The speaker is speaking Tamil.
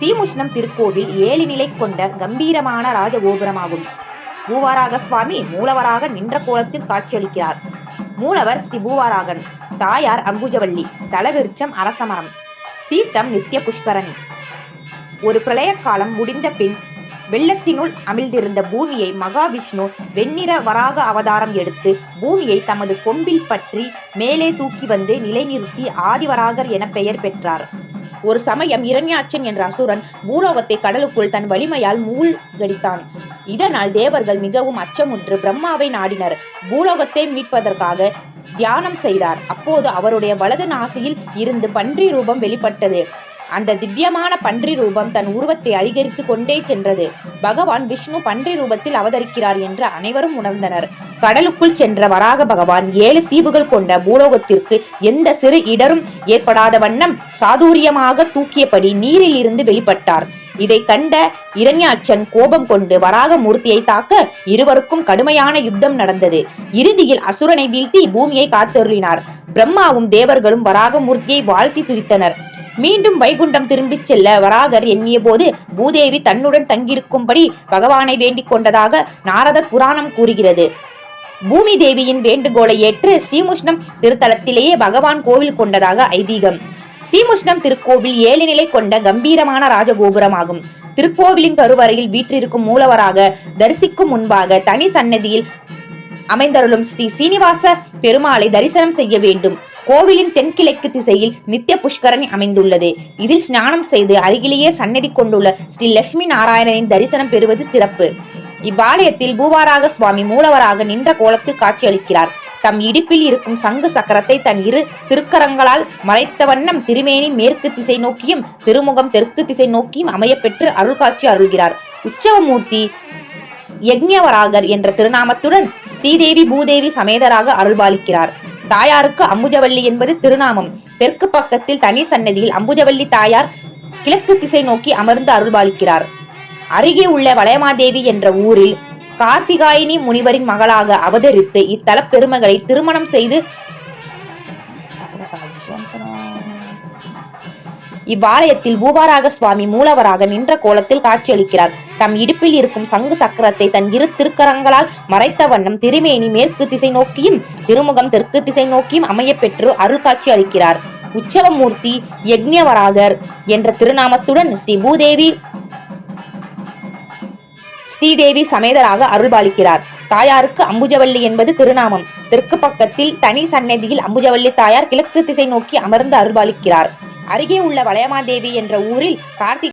சீமுஷ்ணம் திருக்கோவில் ஏழு நிலை கொண்ட கம்பீரமான ராஜகோபுரமாகும். பூவாராக சுவாமி மூலவராக நின்ற கோலத்தில் காட்சியளிக்கிறார். மூலவர் ஸ்ரீ பூவாராகன் தாயார் அம்புஜவள்ளி தலவிருச்சம் அரசமரம் தீர்த்தம் நித்திய புஷ்கரணி. ஒரு பிரளய காலம் முடிந்த பின் வெள்ளத்தினுள் அமிழ்ந்திருந்த பூமியை மகாவிஷ்ணு வெண்ணிற வராக அவதாரம் எடுத்து பூமியை தமது கொம்பில் பற்றி மேலே தூக்கி வந்து நிலைநிறுத்தி ஆதிவராகர் என பெயர் பெற்றார். ஒரு சமயம் இரண்யாட்சன் என்ற அசுரன் பூலோகத்தை கடலுக்குள் தன் வலிமையால் மூழ்கடித்தான். இதனால் தேவர்கள் மிகவும் அச்சமுற்று பிரம்மாவை நாடினர். பூலோகத்தை மீட்பதற்காக தியானம் செய்தார். அப்போது அவருடைய வலது நாசியில் இருந்து பன்றி ரூபம் வெளிப்பட்டது. அந்த திவ்யமான பன்றி ரூபம் தன் உருவத்தை அதிகரித்து கொண்டே சென்றது. பகவான் விஷ்ணு பன்றி ரூபத்தில் அவதரிக்கிறார் என்று அனைவரும் உணர்ந்தனர். கடலுக்குள் சென்ற வராக பகவான் ஏழு தீவுகள் கொண்ட பூலோகத்திற்கு எந்த சிறு இடரும் ஏற்படாத வண்ணம் சாதுரியமாக தூக்கியபடி நீரில் இருந்து வெளிப்பட்டார். இதை கண்ட இரண்யாட்சன் கோபம் கொண்டு வராக மூர்த்தியை தாக்க இருவருக்கும் கடுமையான யுத்தம் நடந்தது. இறுதியில் அசுரனை வீழ்த்தி பூமியை காத்தருளினார். பிரம்மாவும் தேவர்களும் வராக மூர்த்தியை வாழ்த்தி துதித்தனர். மீண்டும் வைகுண்டம் திரும்பிச் செல்ல வராகர் எண்ணிய போது பூதேவி தன்னுடன் தங்கியிருக்கும்படி பகவானை வேண்டிக் கொண்டதாக நாரதர் புராணம் கூறுகிறது. பூமி தேவியின் வேண்டுகோளை ஏற்று ஸ்ரீமுஷ்ணம் திருத்தலத்திலேயே பகவான் கோவில் கொண்டதாக ஐதீகம். ஸ்ரீமுஷ்ணம் திருக்கோவில் ஏழு நிலை கொண்ட கம்பீரமான ராஜகோபுரமாகும். திருக்கோவிலின் கருவறையில் வீற்றிருக்கும் மூலவராக தரிசிக்கும் முன்பாக தனி சன்னதியில் அமைந்தருளும் ஸ்ரீ சீனிவாச பெருமாளை தரிசனம் செய்ய வேண்டும். கோவிலின் தென்கிழக்கு திசையில் நித்திய புஷ்கரணி அமைந்துள்ளது. இதில் ஸ்நானம் செய்து அருகிலேயே சன்னதி கொண்டுள்ள ஸ்ரீ லட்சுமி நாராயணனின் தரிசனம் பெறுவது சிறப்பு. இவ்வாலயத்தில் பூவாராக சுவாமி மூலவராக நின்ற கோலத்தில் காட்சியளிக்கிறார். தம் இடுப்பில் இருக்கும் சங்கு சக்கரத்தை தன் இரு திருக்கரங்களால் மறைத்த வண்ணம் திருமேனி மேற்கு திசை நோக்கியும் திருமுகம் தெற்கு திசை நோக்கியும் அமையப்பெற்று அருள்காட்சி அருள்கிறார். உற்சவமூர்த்தி யக்ஞவராகர் என்ற திருநாமத்துடன் ஸ்ரீதேவி பூதேவி சமேதராக அருள்பாலிக்கிறார். தாயாருக்கு அம்புஜவல்லி என்பது திருநாமம். தெற்கு பக்கத்தில் தனி சன்னதியில் அம்புஜவல்லி தாயார் கிழக்கு திசை நோக்கி அமர்ந்து அருள்பாலிக்கிறார். அருகே உள்ள வளையமாதேவி என்ற ஊரில் கார்த்திகாயினி முனிவரின் மகளாக அவதரித்து இத்தல பெருமகளை திருமணம் செய்து இவ்வாலயத்தில் பூபாராக சுவாமி மூலவராக நின்ற கோலத்தில் காட்சியளிக்கிறார். தம் இடுப்பில் இருக்கும் சங்கு சக்கரத்தை தன் இரு திருக்கரங்களால் மறைத்த வண்ணம் திருமேனி மேற்கு திசை நோக்கியும் திருமுகம் தெற்கு திசை நோக்கியும் அமையப்பெற்று அருள் காட்சி அளிக்கிறார் உற்சவமூர்த்தி யக்ஞவராகர் என்ற திருநாமத்துடன் ஸ்ரீ பூதேவி ஸ்ரீதேவி சமேதராக அருள்பாலிக்கிறார். தாயாருக்கு அம்புஜவல்லி என்பது திருநாமம். தெற்கு பக்கத்தில் தனி சன்னதியில் அம்புஜவல்லி தாயார் கிழக்கு திசை நோக்கி அமர்ந்து அருள்பாலிக்கிறார். அருகே உள்ள வளையமாதேவி என்ற ஊரில் கார்த்திகை